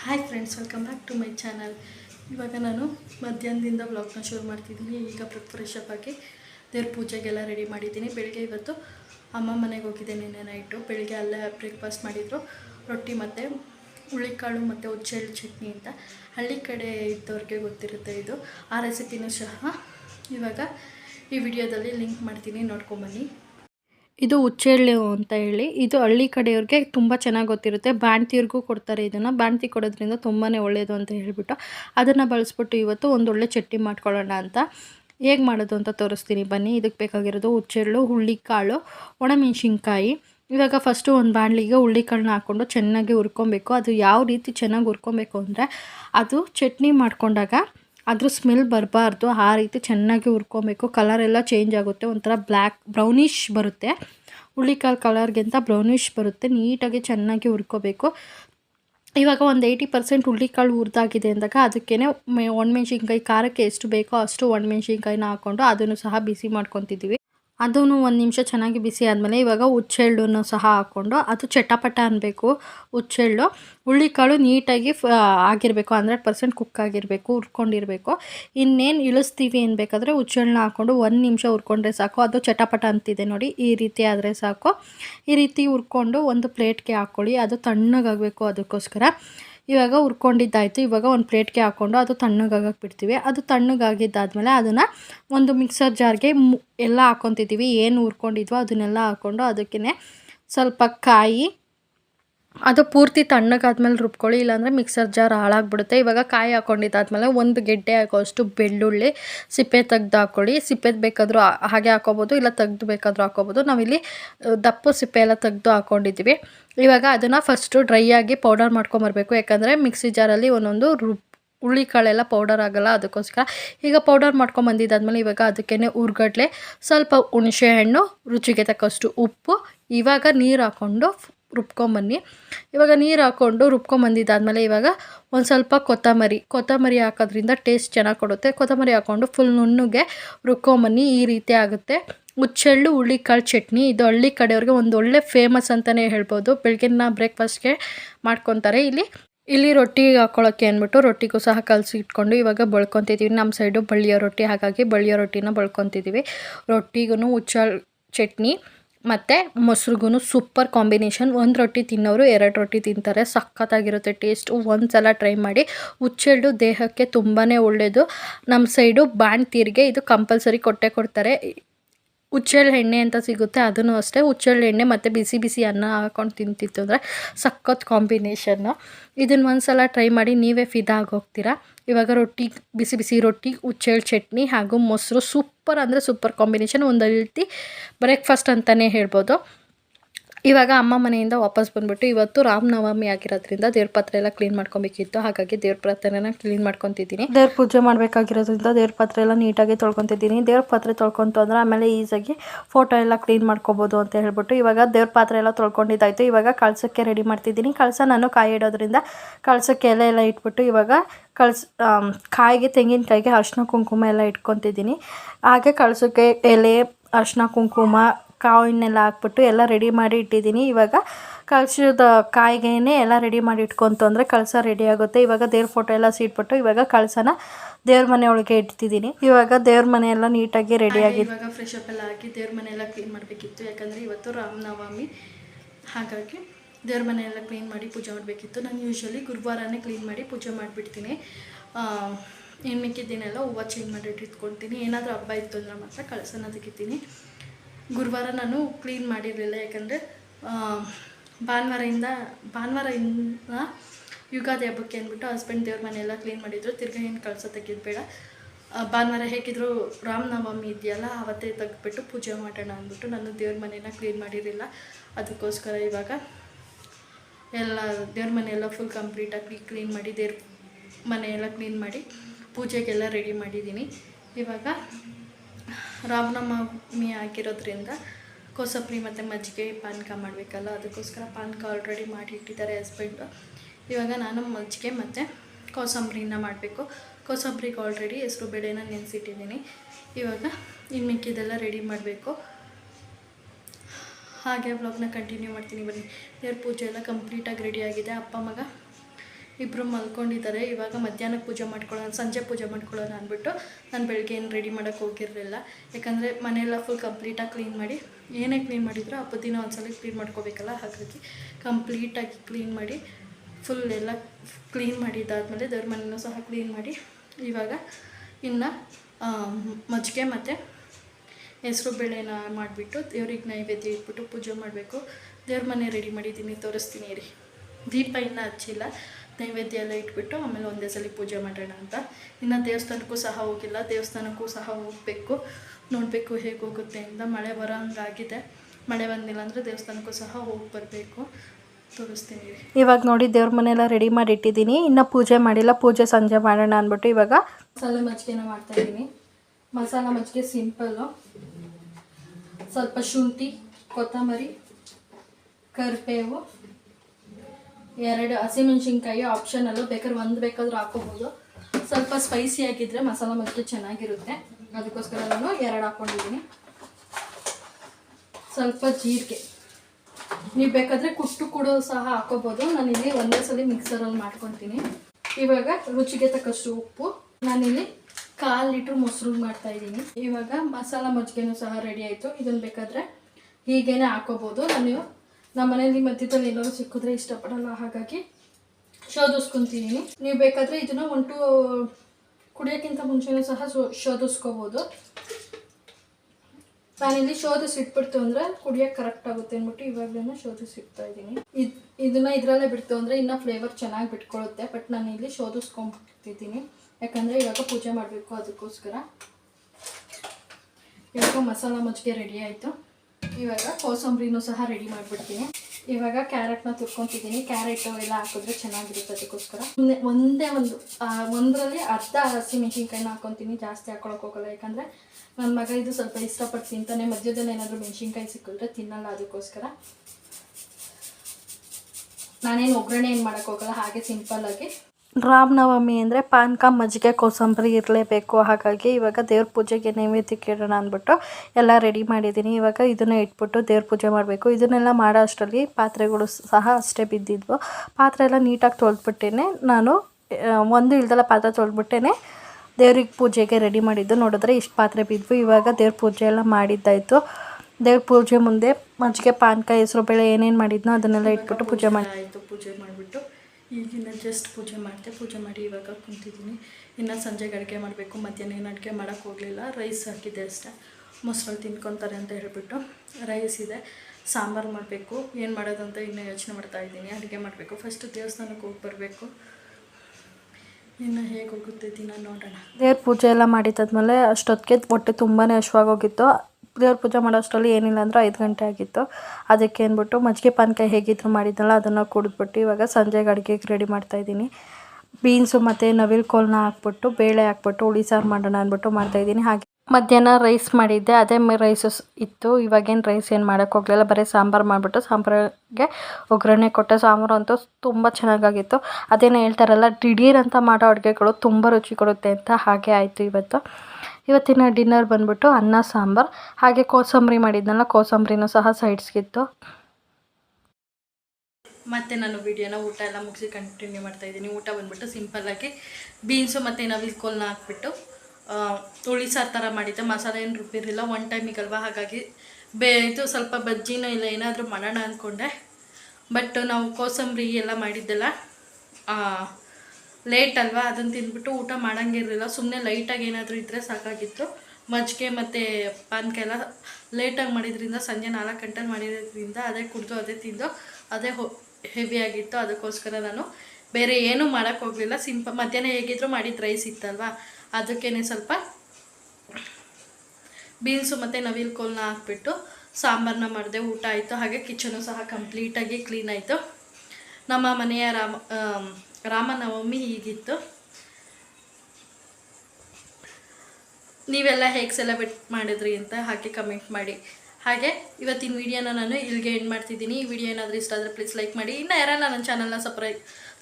Hi friends welcome back to my channel ಇವಾಗ ನಾನು ಮಧ್ಯಾಹ್ನದಿಂದ ವ್ಲಾಗ್ನ ಶುರು ಮಾಡ್ತಿದ್ದೀನಿ. ಈಗ ಪ್ರಿಪ್ರೇಷಪ್ ಆಗಿ ದೇವ್ರ ಪೂಜೆಗೆಲ್ಲ ರೆಡಿ ಮಾಡಿದ್ದೀನಿ. ಬೆಳಿಗ್ಗೆ ಇವತ್ತು ಅಮ್ಮ ಮನೆಗೆ ಹೋಗಿದ್ದೆ ನಿನ್ನೆ ನೈಟು ಬೆಳಿಗ್ಗೆ ಅಲ್ಲೇ ಬ್ರೇಕ್ಫಾಸ್ಟ್ ಮಾಡಿದರು. ರೊಟ್ಟಿ ಮತ್ತು ಹುಳಿಕಾಳು ಮತ್ತು ಉಚ್ಚೆಳ್ಳು ಚಟ್ನಿ ಅಂತ. ಹಳ್ಳಿ ಕಡೆ ಇದ್ದವ್ರಿಗೆ ಗೊತ್ತಿರುತ್ತೆ ಇದು. ಆ ರೆಸಿಪಿನೂ ಸಹ ಇವಾಗ ಈ ವಿಡಿಯೋದಲ್ಲಿ ಲಿಂಕ್ ಮಾಡ್ತೀನಿ. ನೋಡ್ಕೊಂಬನ್ನಿ ಇದು ಹುಚ್ಚೆಳ್ಳು ಅಂತ ಹೇಳಿ. ಇದು ಹಳ್ಳಿ ಕಡೆಯವ್ರಿಗೆ ತುಂಬ ಚೆನ್ನಾಗಿ ಗೊತ್ತಿರುತ್ತೆ. ಬಾಣ್ತಿಯವ್ರಿಗೂ ಕೊಡ್ತಾರೆ ಇದನ್ನು. ಬಾಣ್ತಿ ಕೊಡೋದ್ರಿಂದ ತುಂಬಾ ಒಳ್ಳೆಯದು ಅಂತ ಹೇಳಿಬಿಟ್ಟು ಅದನ್ನು ಬಳಸ್ಬಿಟ್ಟು ಇವತ್ತು ಒಂದೊಳ್ಳೆ ಚಟ್ನಿ ಮಾಡ್ಕೊಳ್ಳೋಣ ಅಂತ. ಹೇಗೆ ಮಾಡೋದು ಅಂತ ತೋರಿಸ್ತೀನಿ. ಬನ್ನಿ ಇದಕ್ಕೆ ಬೇಕಾಗಿರೋದು ಹುಚ್ಚೆಳ್ಳು ಹುಳ್ಳಿಕಾಳು, ಒಣಮೆಣ್ಸಿನ್ಕಾಯಿ. ಇವಾಗ ಫಸ್ಟು ಒಂದು ಬಾಣಲಿಗೆ ಹುಳ್ಳಿಕಾಳನ್ನ ಹಾಕ್ಕೊಂಡು ಚೆನ್ನಾಗಿ ಹುರ್ಕೊಬೇಕು. ಅದು ಯಾವ ರೀತಿ ಚೆನ್ನಾಗಿ ಹುರ್ಕೊಬೇಕು ಅಂದರೆ ಅದು ಚಟ್ನಿ ಮಾಡ್ಕೊಂಡಾಗ ಅದ್ರ ಸ್ಮೆಲ್ ಬರಬಾರ್ದು. ಆ ರೀತಿ ಚೆನ್ನಾಗಿ ಹುರ್ಕೊಬೇಕು. ಕಲರ್ ಎಲ್ಲ ಚೇಂಜ್ ಆಗುತ್ತೆ. ಒಂಥರ ಬ್ಲ್ಯಾಕ್ ಬ್ರೌನಿಷ್ ಬರುತ್ತೆ. ಹುಳ್ಳಿಕಾಳು ಕಲರ್ಗಿಂತ ಬ್ರೌನಿಷ್ ಬರುತ್ತೆ, ನೀಟಾಗಿ ಚೆನ್ನಾಗಿ ಹುರ್ಕೋಬೇಕು. ಇವಾಗ ಒಂದು ಏಯ್ಟಿ ಪರ್ಸೆಂಟ್ ಹುಳ್ಳಿಕಾಳು ಹುರಿದಾಗಿದೆ ಅಂದಾಗ ಅದಕ್ಕೇ ಒಣಮೆಣ್ಸಿನ್ಕಾಯಿ, ಖಾರಕ್ಕೆ ಎಷ್ಟು ಬೇಕೋ ಅಷ್ಟು ಒಣಮೆಣ್ಸಿನ್ಕಾಯಿನ ಹಾಕ್ಕೊಂಡು ಅದನ್ನು ಸಹ ಬಿಸಿ ಮಾಡ್ಕೊತಿದ್ದೀವಿ. ಅದನ್ನು ಒಂದು ನಿಮಿಷ ಚೆನ್ನಾಗಿ ಬಿಸಿ ಆದಮೇಲೆ ಇವಾಗ ಹುಚ್ಚೆಳ್ಳನ್ನು ಸಹ ಹಾಕ್ಕೊಂಡು ಅದು ಚಟಪಟ ಅನ್ನಬೇಕು ಹುಚ್ಚೆಳ್ಳು ಹುಳ್ಳಿಕಾಳು ನೀಟಾಗಿ ಫ ಆಗಿರಬೇಕು ಹಂಡ್ರೆಡ್ ಪರ್ಸೆಂಟ್ ಕುಕ್ ಆಗಿರಬೇಕು, ಹುರ್ಕೊಂಡಿರಬೇಕು. ಇನ್ನೇನು ಇಳಿಸ್ತೀವಿ ಅನ್ಬೇಕಾದ್ರೆ ಹುಚ್ಚೆಳ್ಳನ್ನ ಹಾಕ್ಕೊಂಡು ಒಂದು ನಿಮಿಷ ಹುರ್ಕೊಂಡ್ರೆ ಸಾಕು. ಅದು ಚಟಪಟ ಅಂತಿದೆ ನೋಡಿ, ಈ ರೀತಿ ಆದರೆ ಸಾಕು. ಈ ರೀತಿ ಹುರ್ಕೊಂಡು ಒಂದು ಪ್ಲೇಟ್ಗೆ ಹಾಕ್ಕೊಳ್ಳಿ ಅದು ತಣ್ಣಗಾಗಬೇಕು ಅದಕ್ಕೋಸ್ಕರ. ಇವಾಗ ಹುರ್ಕೊಂಡಿದ್ದಾಯಿತು. ಇವಾಗ ಒಂದು ಪ್ಲೇಟ್ಗೆ ಹಾಕ್ಕೊಂಡು ಅದು ತಣ್ಣಗಾಗಕ್ಕೆ ಬಿಡ್ತೀವಿ. ಅದು ತಣ್ಣಗಾಗಿದ್ದಾದಮೇಲೆ ಅದನ್ನು ಒಂದು ಮಿಕ್ಸರ್ ಜಾರ್ಗೆ ಎಲ್ಲ ಹಾಕ್ಕೊತಿದ್ದೀವಿ ಏನು ಹುರ್ಕೊಂಡಿದ್ವೋ ಅದನ್ನೆಲ್ಲ ಹಾಕ್ಕೊಂಡು ಅದಕ್ಕೇ ಸ್ವಲ್ಪ ಕಾಯಿ ಅದು ಪೂರ್ತಿ ತಣ್ಣಗಾದ್ಮೇಲೆ ರುಬ್ಕೊಳ್ಳಿ, ಇಲ್ಲಾಂದರೆ ಮಿಕ್ಸರ್ ಜಾರ್ ಹಾಳಾಗ್ಬಿಡುತ್ತೆ. ಇವಾಗ ಕಾಯಿ ಹಾಕ್ಕೊಂಡಿದ್ದಾದ್ಮೇಲೆ ಒಂದು ಗೆಡ್ಡೆ ಹಾಕೋಷ್ಟು ಬೆಳ್ಳುಳ್ಳಿ ಸಿಪ್ಪೆ ತೆಗ್ದು ಹಾಕ್ಕೊಳ್ಳಿ. ಸಿಪ್ಪೆ ಬೇಕಾದರೂ ಹಾಗೆ ಹಾಕೋಬೋದು, ಇಲ್ಲ ತೆಗ್ದು ಬೇಕಾದರೂ ಹಾಕೋಬೋದು. ನಾವಿಲ್ಲಿ ದಪ್ಪು ಸಿಪ್ಪೆ ಎಲ್ಲ ತೆಗ್ದು ಹಾಕ್ಕೊಂಡಿದ್ದೀವಿ ಇವಾಗ ಅದನ್ನು ಫಸ್ಟು ಡ್ರೈ ಆಗಿ ಪೌಡರ್ ಮಾಡ್ಕೊಂಬರ್ಬೇಕು. ಯಾಕಂದರೆ ಮಿಕ್ಸಿ ಜಾರಲ್ಲಿ ಒಂದೊಂದು ರುಬ್ ಹುಳಿಕಾಳೆಲ್ಲ ಪೌಡರ್ ಆಗೋಲ್ಲ ಅದಕ್ಕೋಸ್ಕರ. ಈಗ ಪೌಡರ್ ಮಾಡ್ಕೊಂಬಂದಿದ್ದಾದ್ಮೇಲೆ ಇವಾಗ ಅದಕ್ಕೇ ಉರ್ಗಡ್ಲೆ, ಸ್ವಲ್ಪ ಹುಣಸೆ ಹಣ್ಣು, ರುಚಿಗೆ ತಕ್ಕಷ್ಟು ಉಪ್ಪು, ಇವಾಗ ನೀರು ಹಾಕ್ಕೊಂಡು ರುಬ್ಕೊಂಬನ್ನಿ. ಇವಾಗ ನೀರು ಹಾಕ್ಕೊಂಡು ರುಬ್ಕೊಂಬಂದಿದ್ದಾದಮೇಲೆ ಇವಾಗ ಒಂದು ಸ್ವಲ್ಪ ಕೊತ್ತಂಬರಿ. ಕೊತ್ತಂಬರಿ ಹಾಕೋದ್ರಿಂದ ಟೇಸ್ಟ್ ಚೆನ್ನಾಗಿ ಕೊಡುತ್ತೆ. ಕೊತ್ತಂಬರಿ ಹಾಕ್ಕೊಂಡು ಫುಲ್ ನುಣ್ಣಗೆ ರುಬ್ಕೊಂಬನ್ನಿ. ಈ ರೀತಿ ಆಗುತ್ತೆ. ಹುಚ್ಚೆಳ್ಳು ಹುಳ್ಳಿಕಾಳು ಚಟ್ನಿ. ಇದು ಹಳ್ಳಿ ಕಡೆಯವ್ರಿಗೆ ಒಂದು ಒಳ್ಳೆ ಫೇಮಸ್ ಅಂತಲೇ ಹೇಳ್ಬೋದು. ಬೆಳಗ್ಗೆನ ಬ್ರೇಕ್ಫಾಸ್ಟ್ಗೆ ಮಾಡ್ಕೊತಾರೆ ಇಲ್ಲಿ. ಇಲ್ಲಿ ರೊಟ್ಟಿಗೆ ಹಾಕ್ಕೊಳ್ಳೋಕ್ಕೆ ಅಂದ್ಬಿಟ್ಟು ರೊಟ್ಟಿಗೂ ಸಹ ಕಲಸಿ ಇಟ್ಕೊಂಡು ಇವಾಗ ಬಳ್ಕೊತಿದ್ದೀವಿ ನಮ್ಮ ಸೈಡು ಬಳ್ಳಿಯ ರೊಟ್ಟಿ. ಹಾಗಾಗಿ ಬಳ್ಳಿಯ ರೊಟ್ಟಿನ ಬಳ್ಕೊತಿದ್ದೀವಿ ರೊಟ್ಟಿಗೂ ಹುಚ್ಚೆಳ್ಳು ಚಟ್ನಿ. ಮತ್ತು ಮೊಸರುಗೂ ಸೂಪರ್ ಕಾಂಬಿನೇಷನ್ ಒಂದು ರೊಟ್ಟಿ ತಿನ್ನೋರು ಎರಡು ರೊಟ್ಟಿ ತಿಂತಾರೆ. ಸಖತ್ತಾಗಿರುತ್ತೆ ಟೇಸ್ಟು ಒಂದು ಸಲ ಟ್ರೈ ಮಾಡಿ. ಹುಚ್ಚೆಳ್ಳು ದೇಹಕ್ಕೆ ತುಂಬಾ ಒಳ್ಳೆಯದು ನಮ್ಮ ಸೈಡು ಬಾಣ್ತೀರಿಗೆ ಇದು ಕಂಪಲ್ಸರಿ ಕೊಟ್ಟೆ ಕೊಡ್ತಾರೆ. ಹುಚ್ಚೆಳ್ಳು ಎಣ್ಣೆ ಅಂತ ಸಿಗುತ್ತೆ, ಅದನ್ನು ಅಷ್ಟೇ ಹುಚ್ಚೆಳ್ಳು ಎಣ್ಣೆ ಮತ್ತು ಬಿಸಿ ಬಿಸಿ ಅನ್ನ ಹಾಕ್ಕೊಂಡು ತಿಂತಿತ್ತು ಅಂದರೆ ಸಖತ್ ಕಾಂಬಿನೇಷನ್ನು ಇದನ್ನು ಒಂದು ಸಲ ಟ್ರೈ ಮಾಡಿ ನೀವೇ ಫಿದಾ ಆಗೋಗ್ತೀರಾ. ಇವಾಗ ರೊಟ್ಟಿ, ಬಿಸಿ ಬಿಸಿ ರೊಟ್ಟಿ ಹುಚ್ಚೆಳ್ಳು ಚಟ್ನಿ ಹಾಗೂ ಮೊಸರು ಸೂಪರ್ ಅಂದರೆ ಸೂಪರ್ ಕಾಂಬಿನೇಷನ್ ಒಂದು ರೀತಿ ಬ್ರೇಕ್ಫಾಸ್ಟ್ ಅಂತಲೇ ಹೇಳ್ಬೋದು. ಇವಾಗ ಅಮ್ಮ ಮನೆಯಿಂದ ವಾಪಸ್ ಬಂದ್ಬಿಟ್ಟು ಇವತ್ತು ರಾಮನವಮಿ ಆಗಿರೋದ್ರಿಂದ ದೇವ್ರ ಪಾತ್ರೆ ಎಲ್ಲ ಕ್ಲೀನ್ ಮಾಡ್ಕೊಬೇಕಿತ್ತು. ಹಾಗಾಗಿ ದೇವ್ರ ಪಾತ್ರೆನ ಕ್ಲೀನ್ ಮಾಡ್ಕೊತಿದ್ದೀನಿ. ದೇವ್ರ ಪೂಜೆ ಮಾಡಬೇಕಾಗಿರೋದ್ರಿಂದ ದೇವ್ರ ಪಾತ್ರೆ ಎಲ್ಲ ನೀಟಾಗಿ ತೊಳ್ಕೊತಿದ್ದೀನಿ. ದೇವ್ರ ಪಾತ್ರೆ ತೊಳ್ಕೊಂತು ಅಂದರೆ ಆಮೇಲೆ ಈಸಿಯಾಗಿ ಫೋಟೋ ಎಲ್ಲ ಕ್ಲೀನ್ ಮಾಡ್ಕೋಬಹುದು ಅಂತ ಹೇಳ್ಬಿಟ್ಟು ಇವಾಗ ದೇವ್ರ ಪಾತ್ರೆ ಎಲ್ಲ ತೊಳ್ಕೊಂಡಿದ್ದಾಯಿತು. ಇವಾಗ ಕಳ್ಸಕ್ಕೆ ರೆಡಿ ಮಾಡ್ತಿದ್ದೀನಿ. ಕಳಸ ನಾನು ಕಾಯಿ ಇಡೋದ್ರಿಂದ ಕಳ್ಸಕ್ಕೆ ಎಲೆ ಎಲ್ಲ ಇಟ್ಬಿಟ್ಟು ಇವಾಗ ಕಳ್ಸ ಕಾಯಿಗೆ ತೆಂಗಿನಕಾಯಿಗೆ ಅರ್ಶಿನ ಕುಂಕುಮ ಎಲ್ಲ ಇಟ್ಕೊತಿದ್ದೀನಿ. ಹಾಗೆ ಕಳ್ಸಕ್ಕೆ ಎಲೆ, ಅರ್ಶಿನ ಕುಂಕುಮ ಕಾಯಿನೆಲ್ಲ ಹಾಕ್ಬಿಟ್ಟು ಎಲ್ಲ ರೆಡಿ ಮಾಡಿ ಇಟ್ಟಿದ್ದೀನಿ. ಇವಾಗ ಕಳ್ಸಿದ ಕಾಯಿಗೆನೆ ಎಲ್ಲ ರೆಡಿ ಮಾಡಿ ಇಟ್ಕೊಂತು ಅಂದರೆ ಕಳಸ ರೆಡಿ ಆಗುತ್ತೆ. ಇವಾಗ ದೇವ್ರ ಫೋಟೋ ಎಲ್ಲ ಸೀಟ್ಬಿಟ್ಟು ಇವಾಗ ಕಳಸನ ದೇವ್ರ ಮನೆ ಒಳಗೆ ಇಡ್ತಿದ್ದೀನಿ ಇವಾಗ ದೇವ್ರ ಮನೆ ಎಲ್ಲ ನೀಟಾಗಿ ರೆಡಿ ಆಗಿದೆ. ಇವಾಗ ಫ್ರೆಶ್ ಅಪ್ ಎಲ್ಲ ಹಾಕಿ ದೇವ್ರ ಮನೆ ಎಲ್ಲ ಕ್ಲೀನ್ ಮಾಡಬೇಕಿತ್ತು. ಯಾಕಂದರೆ ಇವತ್ತು ರಾಮನವಮಿ ಹಾಗಾಗಿ ದೇವ್ರ ಮನೆ ಎಲ್ಲ ಕ್ಲೀನ್ ಮಾಡಿ ಪೂಜೆ ಮಾಡಬೇಕಿತ್ತು. ನಾನು ಯೂಶ್ವಲಿ ಗುರುವಾರನೇ ಕ್ಲೀನ್ ಮಾಡಿ ಪೂಜೆ ಮಾಡಿಬಿಡ್ತೀನಿ. ಇನ್ನು ಮಿಕ್ಕಿದ್ದೀನೆಲ್ಲ ಹೂವು ಚೇಂಜ್ ಮಾಡಿ ಇಟ್ಕೊಳ್ತೀನಿ ಏನಾದರೂ ಹಬ್ಬ ಇತ್ತು ಅಂದರೆ ಮಾತ್ರ ಕಳಸನ ತೆಗಿತೀನಿ. ಗುರುವಾರ ನಾನು ಕ್ಲೀನ್ ಮಾಡಿರಲಿಲ್ಲ, ಯಾಕಂದರೆ ಭಾನುವಾರದಿಂದ ಭಾನುವಾರದಿಂದ ಯುಗಾದಿ ಹಬ್ಬಕ್ಕೆ ಅಂದ್ಬಿಟ್ಟು ಹಸ್ಬೆಂಡ್ ದೇವ್ರ ಮನೆಯೆಲ್ಲ ಕ್ಲೀನ್ ಮಾಡಿದ್ರು. ತಿರ್ಗಾ ಏನು ಕಳಿಸೋ ತೆಗಿಯೋದು ಬೇಡ. ಭಾನುವಾರ ಹೇಗಿದ್ರು ರಾಮನವಮಿ ಇದೆಯಲ್ಲ, ಅವತ್ತೇ ತೆಗೆದ್ಬಿಟ್ಟು ಪೂಜೆ ಮಾಡೋಣ ಅಂದ್ಬಿಟ್ಟು ನಾನು ದೇವ್ರ ಮನೆಯನ್ನ ಕ್ಲೀನ್ ಮಾಡಿರಲಿಲ್ಲ. ಅದಕ್ಕೋಸ್ಕರ ಇವಾಗ ಎಲ್ಲ ದೇವ್ರ ಮನೆಯೆಲ್ಲ ಫುಲ್ ಕಂಪ್ಲೀಟಾಗಿ ಕ್ಲೀನ್ ಮಾಡಿ, ದೇವ್ರ ಮನೆಯೆಲ್ಲ ಕ್ಲೀನ್ ಮಾಡಿ ಪೂಜೆಗೆಲ್ಲ ರೆಡಿ ಮಾಡಿದ್ದೀನಿ. ಇವಾಗ ರಾಮನವಮಿ ಆಗಿರೋದ್ರಿಂದ ಕೋಸಂಬರಿ ಮತ್ತು ಮಜ್ಜಿಗೆ ಪಾನಕ ಮಾಡಬೇಕಲ್ಲ, ಅದಕ್ಕೋಸ್ಕರ ಪಾನಕ ಆಲ್ರೆಡಿ ಮಾಡಿ ಇಟ್ಟಿದ್ದಾರೆ ಹಸ್ಬೆಂಡು ಇವಾಗ ನಾನು ಮಜ್ಜಿಗೆ ಮತ್ತು ಕೋಸಂಬರಿನ ಮಾಡಬೇಕು. ಕೋಸಂಬರಿಗೆ ಆಲ್ರೆಡಿ ಹೆಸರು ಬೇಳೆನ ನೆನೆಸಿಟ್ಟಿದ್ದೀನಿ. ಇವಾಗ ಇನ್ನು ಮಿಕ್ಕಿದೆಲ್ಲ ರೆಡಿ ಮಾಡಬೇಕು. ಹಾಗೆ ಬ್ಲಾಗ್ನ ಕಂಟಿನ್ಯೂ ಮಾಡ್ತೀನಿ ಬನ್ನಿ. ದೇವ್ರ ಪೂಜೆ ಎಲ್ಲ ಕಂಪ್ಲೀಟಾಗಿ ರೆಡಿ ಆಗಿದೆ. ಅಪ್ಪ, ಮಗ? ಇಬ್ಬರು ಮಲ್ಕೊಂಡಿದ್ದಾರೆ. ಇವಾಗ ಮಧ್ಯಾಹ್ನಕ್ಕೆ ಪೂಜೆ ಮಾಡ್ಕೊಳ್ಳೋಣ, ಸಂಜೆ ಪೂಜೆ ಮಾಡ್ಕೊಳ್ಳೋಣ ಅಂದ್ಬಿಟ್ಟು ನಾನು ಬೆಳಗ್ಗೆ ಏನು ರೆಡಿ ಮಾಡೋಕ್ಕೆ ಹೋಗಿರಲಿಲ್ಲ. ಯಾಕಂದರೆ ಮನೆಯೆಲ್ಲ ಫುಲ್ ಕಂಪ್ಲೀಟಾಗಿ ಕ್ಲೀನ್ ಮಾಡಿ, ಏನೇ ಕ್ಲೀನ್ ಮಾಡಿದ್ರು ಹಬ್ಬದ ದಿನ ಒಂದ್ಸಲ ಕ್ಲೀನ್ ಮಾಡ್ಕೋಬೇಕಲ್ಲ ಹಾಗಾಗಿ ಕಂಪ್ಲೀಟಾಗಿ ಕ್ಲೀನ್ ಮಾಡಿ ಫುಲ್ ಎಲ್ಲ ಕ್ಲೀನ್ ಮಾಡಿದ್ದಾದಮೇಲೆ ದೇವ್ರ ಮನೆಯೂ ಸಹ ಕ್ಲೀನ್ ಮಾಡಿ, ಇವಾಗ ಇನ್ನು ಮಜ್ಜಿಗೆ ಮತ್ತು ಹೆಸರು ಬೇಳೆನ ಮಾಡಿಬಿಟ್ಟು ದೇವ್ರಿಗೆ ನೈವೇದ್ಯ ಇಟ್ಬಿಟ್ಟು ಪೂಜೆ ಮಾಡಬೇಕು. ದೇವ್ರ ಮನೆ ರೆಡಿ ಮಾಡಿದ್ದೀನಿ, ತೋರಿಸ್ತೀನಿ ರೀ ದೀಪ ಇನ್ನೂ ಹಚ್ಚಿಲ್ಲ. ನೈವೇದ್ಯ ಎಲ್ಲ ಇಟ್ಬಿಟ್ಟು ಆಮೇಲೆ ಒಂದೇ ಸಲ ಪೂಜೆ ಮಾಡೋಣ ಅಂತ. ಇನ್ನು ದೇವಸ್ಥಾನಕ್ಕೂ ಸಹ ಹೋಗಿಲ್ಲ. ದೇವಸ್ಥಾನಕ್ಕೂ ಸಹ ಹೋಗಬೇಕು. ನೋಡಬೇಕು ಹೇಗೆ ಹೋಗುತ್ತೆ ಅಂತ. ಮಳೆ ಬರೋ ಹಂಗಾಗಿದೆ. ಮಳೆ ಬಂದಿಲ್ಲ ಅಂದರೆ ದೇವಸ್ಥಾನಕ್ಕೂ ಸಹ ಹೋಗಿ ಬರಬೇಕು. ತೋರಿಸ್ತೀನಿ. ಇವಾಗ ನೋಡಿ ದೇವ್ರ ಮನೆಯೆಲ್ಲ ರೆಡಿ ಮಾಡಿ ಇಟ್ಟಿದ್ದೀನಿ. ಇನ್ನು ಪೂಜೆ ಮಾಡಿಲ್ಲ. ಪೂಜೆ ಸಂಜೆ ಮಾಡೋಣ ಅಂದ್ಬಿಟ್ಟು ಇವಾಗ ಮಸಾಲೆ ಮಜ್ಜಿಗೆನ ಮಾಡ್ತಾಯಿದ್ದೀನಿ ಮಸಾಲ ಮಜ್ಜಿಗೆ ಸಿಂಪಲ್ಲು. ಸ್ವಲ್ಪ ಶುಂಠಿ ಕೊತ್ತಂಬರಿ ಕರಿಬೇವು. ಎರಡು ಹಸಿಮೆಣ್ಸಿನ್ಕಾಯಿ ಆಪ್ಷನಲ್ಲು ಬೇಕಾದ್ರೆ ಒಂದು ಬೇಕಾದ್ರೂ ಹಾಕೋಬೋದು. ಸ್ವಲ್ಪ ಸ್ಪೈಸಿ ಆಗಿದ್ದರೆ ಮಸಾಲ ಮಜ್ಜಿಗೆ ಚೆನ್ನಾಗಿರುತ್ತೆ. ಅದಕ್ಕೋಸ್ಕರ ನಾನು ಎರಡು ಹಾಕ್ಕೊಂಡಿದ್ದೀನಿ ಸ್ವಲ್ಪ ಜೀರಿಗೆ. ನೀವು ಬೇಕಾದರೆ ಕುಟ್ಟು ಕೂಡ ಸಹ ಹಾಕೋಬೋದು. ಇಲ್ಲಿ ಒಂದೇ ಸಲ ಮಿಕ್ಸರಲ್ಲಿ ಮಾಡ್ಕೊತೀನಿ. ಇವಾಗ ರುಚಿಗೆ ತಕ್ಕಷ್ಟು ಉಪ್ಪು. ನಾನಿಲ್ಲಿ ಕಾಲು ಲೀಟ್ರ್ ಮೊಸರು ಮಾಡ್ತಾ ಇದ್ದೀನಿ. ಇವಾಗ ಮಸಾಲ ಮಜ್ಜಿಗೆನೂ ಸಹ ರೆಡಿ ಆಯಿತು. ಇದನ್ನು ಬೇಕಾದರೆ ಹೀಗೇನೆ ಹಾಕೋಬೋದು. ನಾನು ನಮ್ಮ ಮನೇಲಿ ಮಧ್ಯದಲ್ಲಿ ಎಲ್ಲರೂ ಸಿಕ್ಕಿದ್ರೆ ಇಷ್ಟಪಡಲ್ಲ. ಹಾಗಾಗಿ ಶೋಧಿಸ್ಕೊತೀನಿ ನೀವು ಬೇಕಾದರೆ ಇದನ್ನು ಒಂಟು ಕುಡಿಯೋಕ್ಕಿಂತ ಮುಂಚೆನೂ ಸಹ ಸೋ ಶೋಧಿಸ್ಕೋಬೋದು ನಾನಿಲ್ಲಿ ಶೋಧಿಸಿಟ್ಬಿಡ್ತು ಅಂದರೆ ಕುಡಿಯೋಕ್ಕೆ ಕರೆಕ್ಟ್ ಆಗುತ್ತೆ ಅಂದ್ಬಿಟ್ಟು ಇವಾಗಲೇ ಶೋಧಿಸಿಡ್ತಾ ಇದ್ದೀನಿ. ಇದು, ಇದನ್ನ ಇದರಲ್ಲೇ ಬಿಡ್ತು ಅಂದರೆ ಇನ್ನೂ ಫ್ಲೇವರ್ ಚೆನ್ನಾಗಿ ಬಿಟ್ಕೊಳ್ಳುತ್ತೆ ಬಟ್ ನಾನು ಇಲ್ಲಿ ಶೋಧಿಸ್ಕೊಂಡ್ಬಿಡ್ತಿದ್ದೀನಿ ಯಾಕಂದರೆ ಇವಾಗ ಪೂಜೆ ಮಾಡಬೇಕು ಅದಕ್ಕೋಸ್ಕರ. ಇವಾಗ ಮಸಾಲ ಮಜ್ಜಿಗೆ ರೆಡಿ ಆಯಿತು. ಇವಾಗ ಕೋಸಂಬರಿನೂ ಸಹ ರೆಡಿ ಮಾಡಿಬಿಡ್ತೀನಿ. ಇವಾಗ ಕ್ಯಾರೆಟ್ನ ತುರ್ಕೊತಿದ್ದೀನಿ. ಕ್ಯಾರೆಟ್ ಎಲ್ಲ ಹಾಕಿದ್ರೆ ಚೆನ್ನಾಗಿರುತ್ತೆ ಅದಕ್ಕೋಸ್ಕರ. ಒಂದೇ- ಒಂದೇ ಒಂದರಲ್ಲಿ ಅರ್ಧ ಹಸಿಮೆಣ್ಸಿನ್ಕಾಯಿನ ಹಾಕೊತೀನಿ. ಜಾಸ್ತಿ ಹಾಕೊಳಕ್ ಹೋಗಲ್ಲ. ಯಾಕಂದರೆ ನನ್ನ ಮಗ ಇದು ಸ್ವಲ್ಪ ಇಷ್ಟಪಟ್ಟು ತಿಂತಾನೆ ಮಧ್ಯದಲ್ಲಿ ಏನಾದರೂ ಮೆಣಸಿನ್ಕಾಯಿ ಸಿಕ್ಕಿದ್ರೆ ತಿನ್ನಲ್ಲ ಅದಕ್ಕೋಸ್ಕರ. ನಾನೇನು ಒಗ್ಗರಣೆ ಏನು ಮಾಡೋಕ್ಕೋಗಲ್ಲ ಹಾಗೆ ಸಿಂಪಲ್ಲಾಗಿ ರಾಮನವಮಿ ಅಂದರೆ ಪಾನಕ ಮಜ್ಜಿಗೆ ಕೋಸಂಬರಿ ಇರಲೇಬೇಕು. ಹಾಗಾಗಿ ಇವಾಗ ದೇವ್ರ ಪೂಜೆಗೆ ನೈವೇದ್ಯಕ್ಕೆ ಇಡೋಣ ಅಂದ್ಬಿಟ್ಟು ಎಲ್ಲ ರೆಡಿ ಮಾಡಿದ್ದೀನಿ. ಇವಾಗ ಇದನ್ನು ಇಟ್ಬಿಟ್ಟು ದೇವ್ರ ಪೂಜೆ ಮಾಡಬೇಕು. ಇದನ್ನೆಲ್ಲ ಮಾಡೋ ಅಷ್ಟರಲ್ಲಿ ಪಾತ್ರೆಗಳು ಸಹ ಅಷ್ಟೇ ಬಿದ್ದಿದ್ವು. ಪಾತ್ರೆ ಎಲ್ಲ ನೀಟಾಗಿ ತೊಳೆದ್ಬಿಟ್ಟೇನೆ. ನಾನು ಒಂದು ಇಲ್ದಲ್ಲ ಪಾತ್ರೆ ತೊಳೆದ್ಬಿಟ್ಟೇನೆ. ದೇವ್ರಿಗೆ ಪೂಜೆಗೆ ರೆಡಿ ಮಾಡಿದ್ದು. ನೋಡಿದ್ರೆ ಇಷ್ಟು ಪಾತ್ರೆ ಬಿದ್ವು. ಇವಾಗ ದೇವ್ರ ಪೂಜೆ ಎಲ್ಲ ಮಾಡಿದ್ದಾಯಿತು. ದೇವ್ರ ಪೂಜೆ ಮುಂದೆ ಮಜ್ಜಿಗೆ, ಪಾನಕ, ಹೆಸರು, ಬೇಳೆ ಏನೇನು ಮಾಡಿದ್ನೋ ಅದನ್ನೆಲ್ಲ ಇಟ್ಬಿಟ್ಟು ಪೂಜೆ ಮಾಡಿ ಪೂಜೆ ಮಾಡಿಬಿಟ್ಟು ಈಗಿನ ಜಸ್ಟ್ ಪೂಜೆ ಮಾಡಿದೆ ಪೂಜೆ ಮಾಡಿ ಇವಾಗ ಕುಂತಿದ್ದೀನಿ. ಇನ್ನು ಸಂಜೆಗೆ ಅಡುಗೆ ಮಾಡಬೇಕು, ಮಧ್ಯಾಹ್ನ ಏನು ಅಡುಗೆ ಮಾಡೋಕ್ಕೆ ಹೋಗಲಿಲ್ಲ, ರೈಸ್ ಹಾಕಿದ್ದೆ ಅಷ್ಟೇ. ಮೊಸರಲ್ಲಿ ತಿನ್ಕೊತಾರೆ ಅಂತ ಹೇಳಿಬಿಟ್ಟು ರೈಸ್ ಇದೆ. ಸಾಂಬಾರು ಮಾಡಬೇಕು, ಏನು ಮಾಡೋದು ಅಂತ ಇನ್ನೂ ಯೋಚನೆ ಮಾಡ್ತಾ ಇದ್ದೀನಿ. ಅಡುಗೆ ಮಾಡಬೇಕು ಫಸ್ಟ್ ದೇವಸ್ಥಾನಕ್ಕೆ ಹೋಗಿ ಬರಬೇಕು. ಇನ್ನು ಹೇಗೆ ಹೋಗುತ್ತೆ ದಿನ ನೋಡೋಣ. ದೇವ್ರ ಪೂಜೆ ಎಲ್ಲ ಮಾಡಿದ್ದಾದ್ಮೇಲೆ ಅಷ್ಟೊತ್ತಿಗೆ ಹೊಟ್ಟೆ ತುಂಬಾ ಹಶ್ವಾಗೋಗಿತ್ತು ದೇವ್ರ ಪೂಜೆ ಮಾಡೋ ಅಷ್ಟರಲ್ಲಿ ಏನಿಲ್ಲ ಅಂದ್ರೆ ಐದು ಗಂಟೆ ಆಗಿತ್ತು. ಅದಕ್ಕೆ ಅಂದ್ಬಿಟ್ಟು ಮಜ್ಜಿಗೆ ಪಾನಕಾಯಿ ಹೇಗಿದ್ರು ಮಾಡಿದ್ನಲ್ಲ, ಅದನ್ನು ಕುಡಿದ್ಬಿಟ್ಟು ಇವಾಗ ಸಂಜೆಗೆ ಅಡುಗೆಗೆ ರೆಡಿ ಮಾಡ್ತಾಯಿದ್ದೀನಿ ಬೀನ್ಸು ಮತ್ತು ನವಿಲು ಕೋಲನ್ನ ಹಾಕ್ಬಿಟ್ಟು, ಬೇಳೆ ಹಾಕ್ಬಿಟ್ಟು, ಹುಳಿ ಸಾರು ಮಾಡೋಣ ಅಂದ್ಬಿಟ್ಟು ಮಾಡ್ತಾಯಿದ್ದೀನಿ ಹಾಗೆ ಮಧ್ಯಾಹ್ನ ರೈಸ್ ಮಾಡಿದ್ದೆ, ಅದೇ ರೈಸಸ್ ಇತ್ತು. ಇವಾಗೇನು ರೈಸ್ ಏನು ಮಾಡೋಕ್ಕೆ ಹೋಗಲಿಲ್ಲ, ಬರೀ ಸಾಂಬಾರು ಮಾಡಿಬಿಟ್ಟು ಸಾಂಬಾರಿಗೆ ಒಗ್ಗರಣೆ ಕೊಟ್ಟೆ. ಸಾಂಬಾರು ಅಂತೂ ತುಂಬ ಚೆನ್ನಾಗಾಗಿತ್ತು. ಅದೇನೋ ಹೇಳ್ತಾರಲ್ಲ, ದಿಢೀರ್ ಅಂತ ಮಾಡೋ ಅಡುಗೆಗಳು ತುಂಬ ರುಚಿ ಕೊಡುತ್ತೆ ಅಂತ ಹಾಗೆ ಆಯಿತು ಇವತ್ತು. ಇವತ್ತಿನ ಡಿನ್ನರ್ ಬಂದ್ಬಿಟ್ಟು ಅನ್ನ, ಸಾಂಬಾರು, ಹಾಗೆ ಕೋಸಂಬರಿ ಮಾಡಿದ್ನಲ್ಲ, ಕೋಸಂಬರಿನೂ ಸಹ ಸೈಡ್ಸ್ಗಿತ್ತು. ಮತ್ತೆ ನಾನು ವಿಡಿಯೋನ ಊಟ ಎಲ್ಲ ಮುಗಿಸಿ ಕಂಟಿನ್ಯೂ ಮಾಡ್ತಾ ಇದ್ದೀನಿ. ಊಟ ಬಂದ್ಬಿಟ್ಟು ಸಿಂಪಲ್ಲಾಗಿ ಬೀನ್ಸು ಮತ್ತು ನವಿಲ್ ಕೋಲ್ನ ಹಾಕ್ಬಿಟ್ಟು ಸಾರು ಥರ ಮಾಡಿದ್ದೆ. ಮಸಾಲೆ ಏನು ರುಬ್ಬಿರಲಿಲ್ಲ. ಒನ್ ಟೈಮಿಗಲ್ವ ಹಾಗಾಗಿ ಬೇ ಇದು ಸ್ವಲ್ಪ ಬಜ್ಜಿನೂ ಇಲ್ಲ ಏನಾದರೂ ಮಾಡೋಣ ಅಂದ್ಕೊಂಡೆ ಬಟ್ ನಾವು ಕೋಸಂಬರಿ ಎಲ್ಲ ಮಾಡಿದ್ದೆಲ್ಲ ಲೇಟ್ ಅಲ್ವಾ? ಅದನ್ನು ತಿಂದ್ಬಿಟ್ಟು ಊಟ ಮಾಡೋಂಗಿರಲಿಲ್ಲ. ಸುಮ್ಮನೆ ಲೈಟಾಗಿ ಏನಾದರೂ ಇದ್ದರೆ ಸಾಕಾಗಿತ್ತು. ಮಜ್ಜಿಗೆ ಮತ್ತು ಪಾನಕ ಎಲ್ಲ ಲೇಟಾಗಿ ಮಾಡಿದ್ರಿಂದ, ಸಂಜೆ ನಾಲ್ಕು ಗಂಟೆಲಿ ಮಾಡಿರೋದ್ರಿಂದ ಅದೇ ಕುಡಿದು ಅದೇ ತಿಂದು, ಅದೇ ಹೊ ಹೆವಿ ಆಗಿತ್ತು. ಅದಕ್ಕೋಸ್ಕರ ನಾನು ಬೇರೆ ಏನೂ ಮಾಡೋಕ್ಕೆ ಹೋಗಲಿಲ್ಲ. ಸಿಂಪ, ಮಧ್ಯಾಹ್ನ ಹೇಗಿದ್ರು ಮಾಡಿದ ರೈಸ್ ಇತ್ತಲ್ವಾ? ಅದಕ್ಕೇ ಸ್ವಲ್ಪ ಬೀನ್ಸು ಮತ್ತು ನವಿಲು ಕೋಲನ್ನ ಹಾಕ್ಬಿಟ್ಟು ಸಾಂಬಾರನ್ನ ಮಾಡಿದೆ. ಊಟ ಆಯಿತು. ಹಾಗೆ ಕಿಚನು ಸಹ ಕಂಪ್ಲೀಟಾಗಿ ಕ್ಲೀನ್ ಆಯಿತು. ನಮ್ಮ ಮನೆಯ ರಾಮ ರಾಮನವಮಿ ಹೀಗಿತ್ತು. ನೀವೆಲ್ಲ ಹೇಗೆ ಸೆಲೆಬ್ರೇಟ್ ಮಾಡಿದ್ರಿ ಅಂತ ಹಾಗೆ ಕಮೆಂಟ್ ಮಾಡಿ. ಹಾಗೆ ಇವತ್ತಿನ ವಿಡಿಯೋನ ನಾನು ಇಲ್ಲಿಗೆ ಎಂಡ್ ಮಾಡ್ತಿದ್ದೀನಿ. ಈ ವಿಡಿಯೋ ಏನಾದರೂ ಇಷ್ಟ ಆದರೆ ಪ್ಲೀಸ್ ಲೈಕ್ ಮಾಡಿ. ಇನ್ನು ಯಾರನ್ನ ನನ್ನ ಚಾನಲ್ನ ಸಪ್ರೈ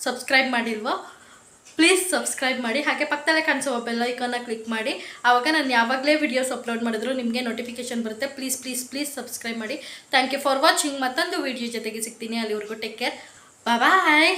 ಸಬ್ಸ್ಕ್ರೈಬ್ ಮಾಡಿಲ್ವೋ ಪ್ಲೀಸ್ ಸಬ್ಸ್ಕ್ರೈಬ್ ಮಾಡಿ. ಹಾಗೆ ಪಕ್ಕದಲ್ಲೇ ಕಾಣಿಸೋ ಬೆಲ್ ಐಕನ್ನ ಕ್ಲಿಕ್ ಮಾಡಿ. ಆವಾಗ ನಾನು ಯಾವಾಗಲೇ ವಿಡಿಯೋಸ್ ಅಪ್ಲೋಡ್ ಮಾಡಿದ್ರು ನಿಮಗೆ ನೋಟಿಫಿಕೇಶನ್ ಬರುತ್ತೆ. ಪ್ಲೀಸ್ ಪ್ಲೀಸ್ ಪ್ಲೀಸ್ ಸಬ್ಸ್ಕ್ರೈಬ್ ಮಾಡಿ. ಥ್ಯಾಂಕ್ ಯು ಫಾರ್ ವಾಚಿಂಗ್ ಮತ್ತೊಂದು ವಿಡಿಯೋ ಜೊತೆಗೆ ಸಿಗ್ತೀನಿ. ಅಲ್ಲಿವರೆಗೂ ಟೇಕ್ ಕೇರ್ ಬಾಯ್